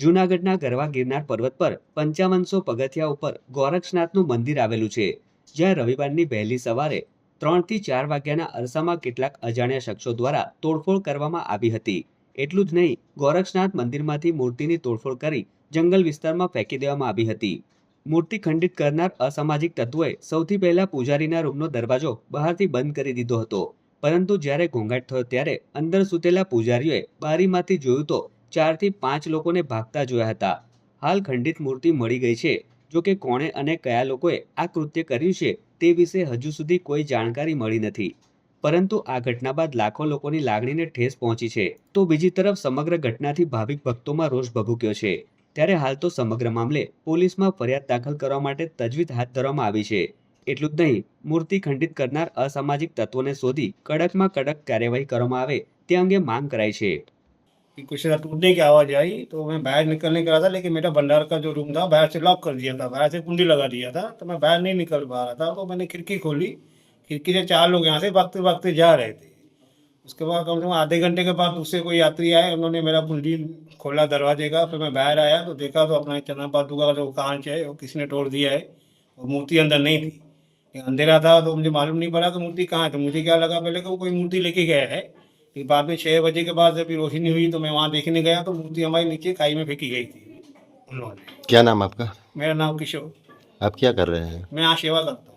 જૂનાગઢના ગરવા ગિરનાર પર્વત પર પંચાવનસો પગથિયા ઉપર ગોરક્ષનાથનું મંદિર આવેલું છે, જ્યાં રવિવારની વહેલી સવારે ત્રણથી ચાર વાગ્યાના અરસામાં કેટલાક અજાણ્યા શખ્સો દ્વારા તોડફોડ કરવામાં આવી હતી. એટલું જ નહીં, ગોરક્ષનાથ મંદિરમાંથી મૂર્તિની તોડફોડ કરી જંગલ વિસ્તારમાં ફેંકી દેવામાં આવી હતી. મૂર્તિ ખંડિત કરનાર અસામાજિક તત્વોએ સૌથી પહેલા પૂજારીના રૂમનો દરવાજો બહારથી બંધ કરી દીધો હતો. પરંતુ જ્યારે ઘોંઘાટ થયો ત્યારે અંદર સૂતેલા પૂજારીઓએ બારીમાંથી જોયું તો ચારથી પાંચ લોકોને ભાગતા જોયા હતા. હાલ ખંડિત મૂર્તિ મળી ગઈ છે. જો કે કોણે અને કયા લોકોએ આ કૃત્ય કર્યું છે તે વિશે હજુ સુધી કોઈ જાણકારી મળી નથી. પરંતુ આ ઘટના બાદ લાખો લોકોની લાગણીને ઠેસ પહોંચી છે. તો બીજી તરફ સમગ્ર ઘટનાથી ભાવિક ભક્તોમાં રોષ ભભૂક્યો છે. ત્યારે હાલ તો સમગ્ર મામલે પોલીસમાં ફરિયાદ દાખલ કરવા માટે તજવીજ હાથ ધરવામાં આવી છે. એટલું જ નહીં, મૂર્તિ ખંડિત કરનાર અસામાજિક તત્વોને શોધી કડકમાં કડક કાર્યવાહી કરવામાં આવે તે અંગે માંગ કરાઈ છે. कि कुछ ऐसा टूटने की आवाज़ आई तो मैं बाहर निकलने का था, लेकिन मेरा भंडार का जो रूम था, बाहर से लॉक कर दिया था, बाहर से कुंडी लगा दिया था तो मैं बाहर नहीं निकल पा रहा था तो मैंने खिड़की खोली। खिड़की से चार लोग यहाँ से भागते भागते जा रहे थे। उसके बाद कम से कम आधे घंटे के बाद दूसरे कोई यात्री आए, उन्होंने मेरा कुंडी खोला दरवाजे का, फिर मैं बाहर आया तो देखा तो अपना चना पादू का जो कांच है, वो किसी ने तोड़ दिया है और मूर्ति अंदर नहीं थी। अंधेरा था तो मुझे मालूम नहीं पड़ा कि मूर्ति कहाँ है तो मुझे क्या लगा, पहले कि वो कोई मूर्ति लेके गया है। फिर बाद में छः बजे के बाद जब रोशनी हुई तो मैं वहाँ देखने गया तो मूर्ति हमारी नीचे खाई में फेंकी गई थी उन्होंने क्या नाम आपका मेरा नाम किशोर आप क्या कर रहे हैं मैं यहाँ सेवा करता हूँ